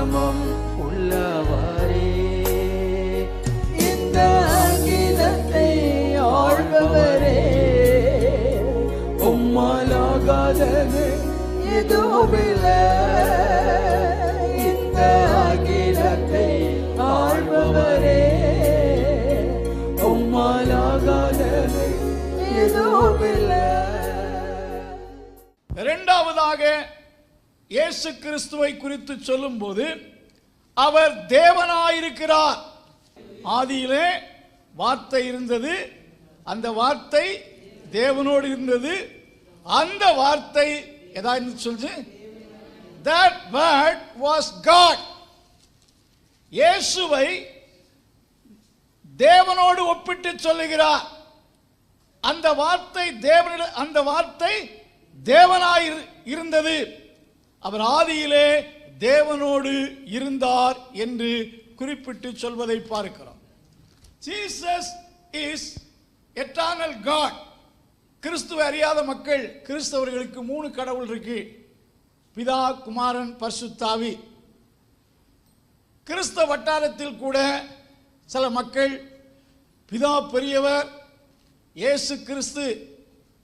பராக்கிரமம் உள்ளவாரே. இந்த அகிலத்தை ஆழ்பவரே உம்மாலாகாதது எதுவுமில்லை. இந்த அகிலத்தை ஆழ்பவரே உம்மாலாகாதது எதுவுமில்லை. இரண்டாவதாக இயேசு கிறிஸ்துவை குறித்து சொல்லும்போது அவர் தேவனாயிருக்கிறார். ஆதியிலே வார்த்தை இருந்தது அந்த வார்த்தை தேவனோடு இருந்தது. அந்த வார்த்தை ஏதாவது சொல்லுச்சு? தட் வேர்ட் வாஸ் காட் இயேசுவை தேவனோடு ஒப்பிட்டு சொல்லுகிறார். அந்த வார்த்தை தேவனிட அந்த வார்த்தை தேவனாய் இருந்தது. அவர் ஆதியிலே தேவனோடு இருந்தார் என்று குறிப்பிட்டு சொல்வதை பார்க்கிறோம். ஜீசஸ் இஸ் எட்டானல் காட் கிறிஸ்துவ அறியாத மக்கள் கிறிஸ்தவர்களுக்கு மூணு கடவுள் இருக்கு. பிதா குமாரன் பர்சுத்தாவி. கிறிஸ்தவ வட்டாரத்தில் கூட சில மக்கள் பிதா பெரியவர் இயேசு கிறிஸ்து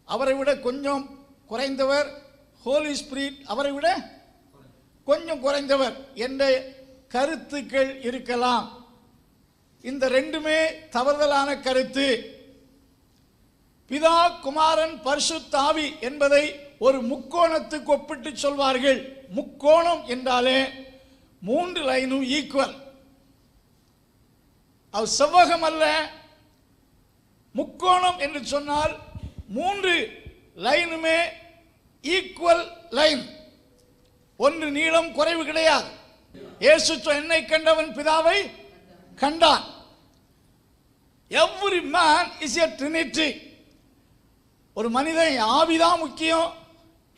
அவரை விட கொஞ்சம் குறைந்தவர் ஹோலி ஸ்பிரிட் அவரை விட கொஞ்சம் குறைந்தவர் என்ற கருத்துக்கள் இருக்கலாம். இந்த ரெண்டுமே தவறுதலான கருத்து. பிதா குமாரன் பரிசுத்தாவி என்பதை ஒரு முக்கோணத்துக்கு ஒப்பிட்டு சொல்வார்கள். முக்கோணம் என்றாலே மூன்று லைனும் ஈக்குவல் அது செவ்வகம் அல்ல. முக்கோணம் என்று சொன்னால் மூன்று லைனுமே ஈக்குவல் லைன் ஒன்று நீளம் குறைவு கிடையாது. இயேசு என்னை கண்டவன் பிதாவை கண்டான். Every man is a trinity ஒரு மனிதன் ஆவிதான் முக்கியம்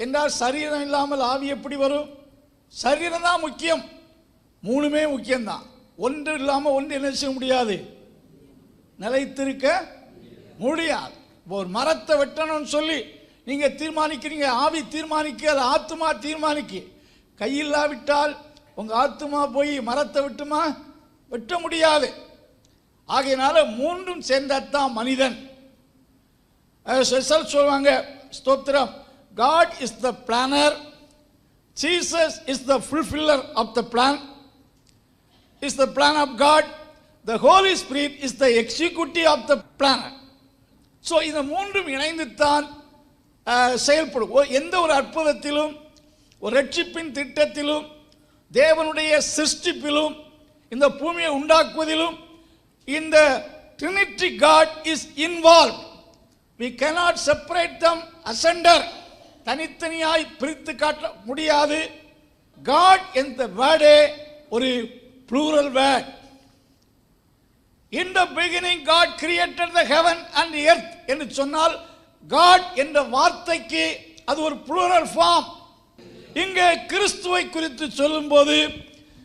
என்றால் சரீரம் இல்லாமல் ஆவி எப்படி வரும்? சரீரம் தான் முக்கியம். மூணுமே முக்கியம்தான். ஒன்று இல்லாமல் ஒன்று என்ன செய்ய முடியாது? நிலைத்திருக்க முடியாது. இப்போ ஒரு மரத்தை வெட்டணும்னு சொல்லி நீங்கள் தீர்மானிக்கிறீங்க ஆவி தீர்மானிக்க அது ஆத்துமா தீர்மானிக்க. கையில்லாவிட்டால் உங்கள் ஆத்துமா போய் மரத்தை விட்டுமா? வெட்ட முடியாது. ஆகையினால மூன்றும் சேர்ந்ததான் மனிதன். ஸ்பெஷல் சொல்லுவாங்க ஸ்தோத்திரம். God is the planner Jesus is the fulfiller of the plan is the plan of God the Holy Spirit is the executive of the planner so இந்த மூன்றும் இணைந்து தான் செயல்படும். எந்த ஒரு அற்புதத்திலும் ஒரு ரட்சிப்பின் திட்டத்திலும் தேவனுடைய சிருஷ்டிப்பிலும் இந்த பூமியை உண்டாக்குவதிலும் இந்த trinity God is involve we cannot separate them asunder தனித்தனியாய் பிரித்து காட்ட முடியாது. காட் என்ற வேர்டே ஒரு plural word in the beginning God created the heaven and earth என்று சொன்னால் காட் என்ற வார்த்தைக்கு அது ஒரு ப்ளூரல் ஃபார்ம் இங்கே கிறிஸ்துவை குறித்து சொல்லும்போது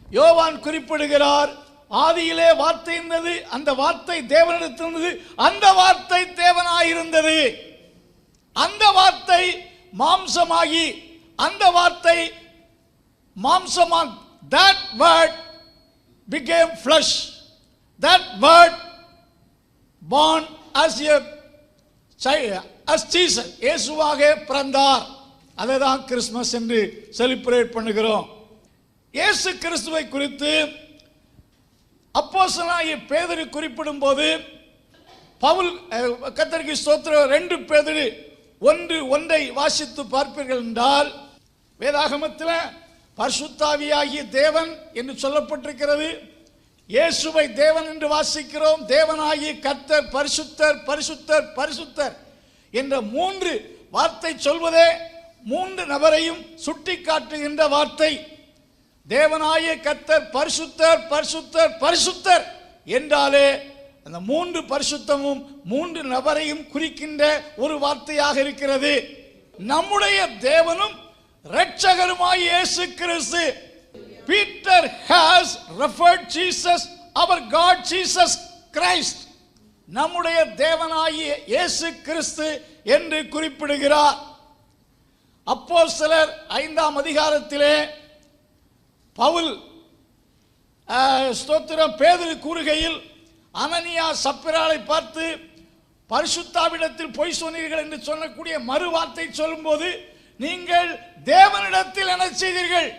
யோவான் குறிப்பிடுகிறார் ஆதியிலே வார்த்தை இருந்தது அந்த வார்த்தை தேவனிடத்தில் இருந்தது அந்த வார்த்தை தேவனாயிருந்தது. அந்த வார்த்தை மாம்சமாகி அந்த வார்த்தை மாம்சமாக that word became flesh that word born as a child as இயேசுவாக பிறந்தார். அதை தான் கிறிஸ்மஸ் என்று செலிப்ரேட் பண்ணுகிறோம். இயேசு கிறிஸ்துவை குறித்து அப்போஸ்தலனாகிய பேதுரு குறிப்பிடும் போது பவுல் கத்தரிக்கு கர்த்தருக்கு ரெண்டு பேதுரு ஒன்று ஒன்றை வாசித்து பார்ப்பீர்கள் என்றால் வேதாகமத்தில் பர்சுத்தாவியாகிய தேவன் என்று சொல்லப்பட்டிருக்கிறது. இயேசுவை தேவன் என்று வாசிக்கிறோம். தேவனாகிய கர்த்தர் பரிசுத்தர் பரிசுத்தர் பரிசுத்தர். என்ற மூன்று வார்த்தை சொல்வதே மூன்று நபரையும் சுட்டி காட்டுகின்ற வார்த்தை. தேவனாய கத்தர் பரிசுத்தர் பரிசுத்தர் பரிசுத்தர் என்றாலே அந்த மூன்று பரிசுத்தமும் மூன்று நபரையும் குறிக்கின்ற ஒரு வார்த்தையாக இருக்கிறது. நம்முடைய தேவனும் இரட்சகருமாய் இயேசு கிறிஸ்து. பீட்டர் ஹாஸ் ரெஃபர்ட் ஜீசஸ் அவர் காட் ஜீசஸ் கிரைஸ்ட் நம்முடைய தேவனாகிய இயேசு கிறிஸ்து என்று குறிப்பிடுகிறார். அப்போ சிலர் ஐந்தாம் அதிகாரத்திலே பவுல் ஸ்தோத்திரம் பேதுரு கூறுகையில் அனனியா சப்பிராலை பார்த்து பரிசுத்தாவிடத்தில் பொய் சொன்னீர்கள் என்று சொல்லக்கூடிய மறு வார்த்தை சொல்லும்போது நீங்கள் தேவனிடத்தில் என்ன செய்தீர்கள்?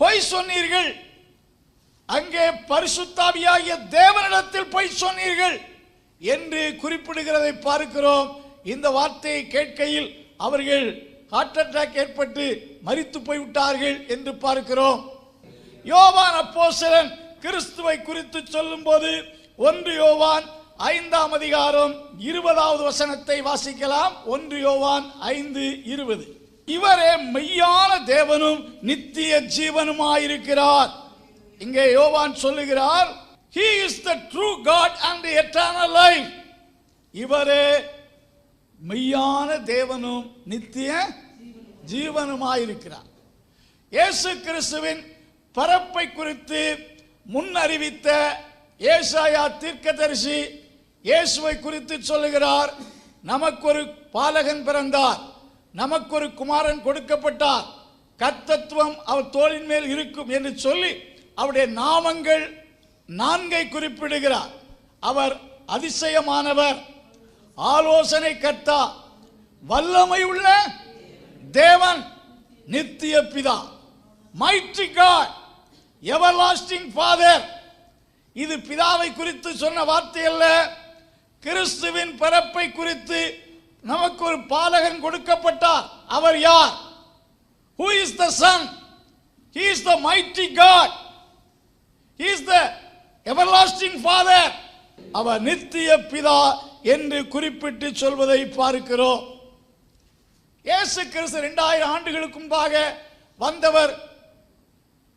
பொய் சொன்னீர்கள். அங்கே பரிசுத்தாவியாகிய தேவனிடத்தில் பொய் சொன்னீர்கள். என்று குறிப்பிடுகிறதை பார்க்கிறோம். இந்த வார்த்தையை கேட்கையில் அவர்கள் ஹார்ட் அட்டாக் ஏற்பட்டு மறித்து போய்விட்டார்கள் என்று பார்க்கிறோம். யோவான் அப்போசலன் கிறிஸ்துவை குறித்து சொல்லும்போது ஒன்று யோவான் ஐந்தாம் அதிகாரம் இருபதாவது வசனத்தை வாசிக்கலாம். ஒன்று யோவான் ஐந்து இருபது. இவரே மெய்யான தேவனும் நித்திய ஜீவனுமாயிருக்கிறார். இங்கே யோவான் சொல்லுகிறார் he is the true God and eternal life இவரே மெய்யான தேவனும் நித்திய ஜீவனுமாயிருக்கிறார். இயேசு கிறிஸ்துவின் பரப்பை குறித்து முன் அறிவித்த ஏசாயா தீர்க்கதரிசி இயேசுவை குறித்து சொல்லுகிறார் நமக்கு ஒரு பாலகன் பிறந்தார் நமக்கு ஒரு குமாரன் கொடுக்கப்பட்டார் கர்த்தத்துவம் அவர் தோளின் மேல் இருக்கும் என்று சொல்லி அவருடைய நாமங்கள் நான்கை குறிப்பிடுகிறார். அவர் அதிசயமானவர். ஆலோசனை கர்த்தா வல்லமை உள்ள தேவன் நித்திய பிதா. மைட்ரி காட் எவர்லாஸ்டிங் ஃபாதர் இது பிதாவை குறித்து சொன்ன வார்த்தை அல்ல. கிறிஸ்துவின் பிறப்பை குறித்து நமக்கு ஒரு பாலகன் கொடுக்கப்பட்டார். அவர் யார்? Who is the son he is the mighty God he is the everlasting father அவர் நித்திய பிதா என்று குறிப்பிட்டு சொல்வதை பார்க்கிறோம். இயேசு கிறிஸ்து ரெண்டாயிரம் ஆண்டுகளுக்கு முன்பாக வந்தவர்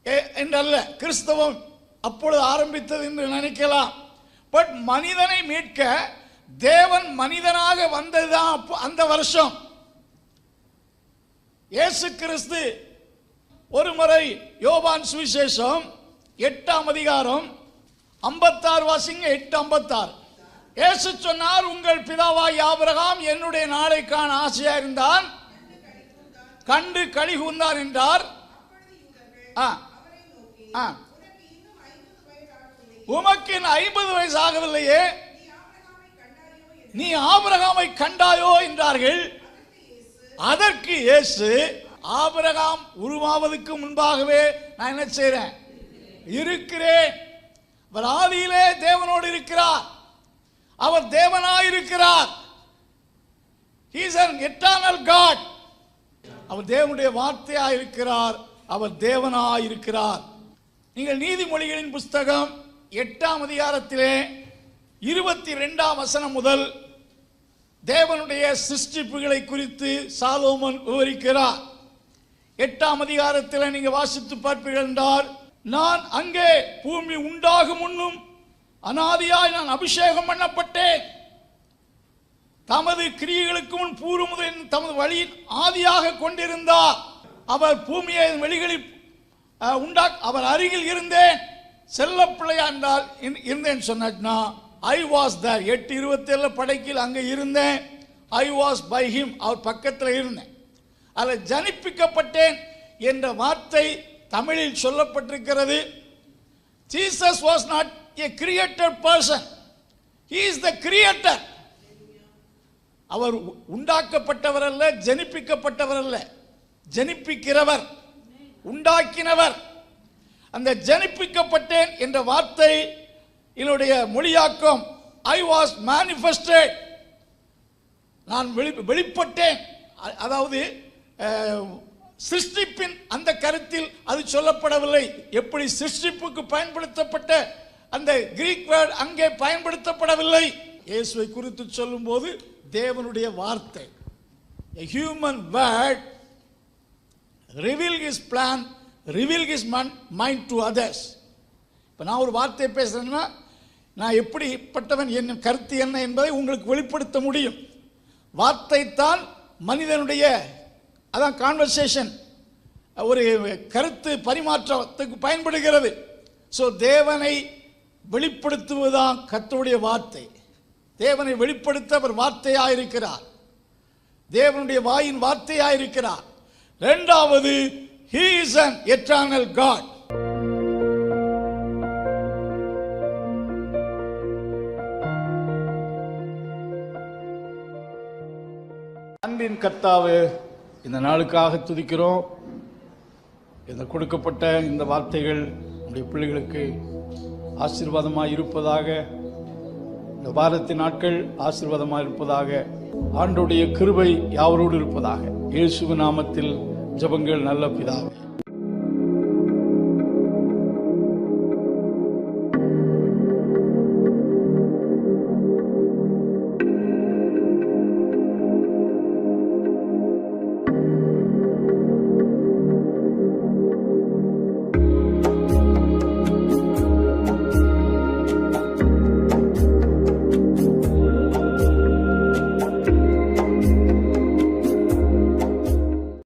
எ- என்றல்ல கிறிஸ்தவம் அப்பொழுது ஆரம்பித்தது என்று நினைக்கலாம். பட் மனிதனை மீட்க தேவன் மனிதனாக வந்ததுதான் அப்போ- அந்த வருஷம். இயேசு கிறிஸ்து ஒரு முறை சுவிசேஷம் எட்டாம் அதிகாரம் ஐம்பத்தாறு வாசிங்க எட்டு ஐம்பத்தாறு. ஏசு சொன்னார் உங்கள் பிதாவாய் ஆபிரகாம் என்னுடைய நாளைக்கான ஆசையாக ஆசையா இருந்தான். கண்டு களி கூர்ந்தார் என்றார். ஆ ஆ. உமக்கு ஐம்பது வயசு ஆகவில்லையே. நீ ஆபரகாமை கண்டாயோ என்றார்கள். அதற்கு இயேசு ஆபரகாம் உருவாவதற்கு முன்பாகவே நான் என்ன செய்கிறேன் இருக்கிறேன். அவர் ஆதியிலே தேவனோடு இருக்கிறார். அவர் தேவனாயிருக்கிறார். இருக்கிறார் He is அவர் தேவனுடைய வார்த்தையாக இருக்கிறார் அவர் தேவனாக இருக்கிறார் நீங்கள் நீதிமொழிகளின் புஸ்தகம் எட்டாம் அதிகாரத்திலே இருபத்தி ரெண்டாம் வசனம் முதல் தேவனுடைய சிருஷ்டிப்புகளை குறித்து சாலோமன் விவரிக்கிறார். எட்டாம் அதிகாரத்தில் நீங்கள் வாசித்து பார்ப்பீர்கள் என்றால் நான் அங்கே பூமி உண்டாகும் முன்னும் அனாதியாய் நான் அபிஷேகம் பண்ணப்பட்டேன். தமது கிரியைகளுக்கு முன் பூர்வமுதன் தமது வழியின் ஆதியாக கொண்டிருந்தார். அவர் பூமியை வெளிகளில் உண்டா அவர் அருகில் இருந்தேன். செல்ல பிள்ளையா என்றால் இருந்தேன் சொன்னா ஐ வாஸ் தர் எட்டு இருபத்தி ஏழு படைக்கில் அங்கே இருந்தேன். ஐ வாஸ் பை ஹிம் அவர் பக்கத்தில் இருந்தேன். அதில் ஜனிப்பிக்கப்பட்டேன் என்ற வார்த்தை தமிழில் சொல்லப்பட்டிருக்கிறது Jesus was not a created person he is the creator அவர் உண்டாக்கப்பட்டவர் அல்ல ஜனிப்பிக்கப்பட்டவர் அல்ல ஜனிப்பிக்கிறவர் உண்டாக்கினவர். அந்த ஜனிப்பிக்கப்பட்டேன் என்ற வார்த்தை என்னுடைய மொழியாக்கம் ஐ வாஸ் மேனிஃபெஸ்டட் நான் வெளி வெளிப்பட்டேன். அதாவது சிருஷ்டிப்பின் அந்த கருத்தில் அது சொல்லப்படவில்லை. எப்படி சிருஷ்டிப்புக்கு பயன்படுத்தப்பட்ட அந்த கிரீக் வேர்ட் அங்கே பயன்படுத்தப்படவில்லை? இயேசுவை குறித்து சொல்லும்போது தேவனுடைய வார்த்தை. Human word reveal is plan reveal is man mind to others இப்போ நான் ஒரு வார்த்தையை பேசுகிறேன்னா நான் எப்படிப்பட்டவன் என் கருத்து என்ன என்பதை உங்களுக்கு வெளிப்படுத்த முடியும். வார்த்தை தான் மனிதனுடைய அதான் கான்வர்சேஷன் ஒரு கருத்து பரிமாற்றத்துக்கு பயன்படுகிறது. ஸோ தேவனை வெளிப்படுத்துவதுதான் கர்த்தருடைய வார்த்தை. தேவனை வெளிப்படுத்த அவர் வார்த்தையாக இருக்கிறார் தேவனுடைய வாயின் வார்த்தையாக இருக்கிறார் ரெண்டாவது he is an eternal God அன்பின் கர்த்தாவே இந்த நாளுக்காக துதிக்கிறோம். இந்த கொடுக்கப்பட்ட இந்த வார்த்தைகள் நம்முடைய பிள்ளைகளுக்கு ஆசீர்வாதமாக இருப்பதாக இந்த வாரத்தின் நாட்கள் ஆசீர்வாதமாக இருப்பதாக ஆண்டுடைய கிருபை யாவரோடு இருப்பதாக. இயேசு நாமத்தில் ஜெபங்கள் நல்ல பிதாவே.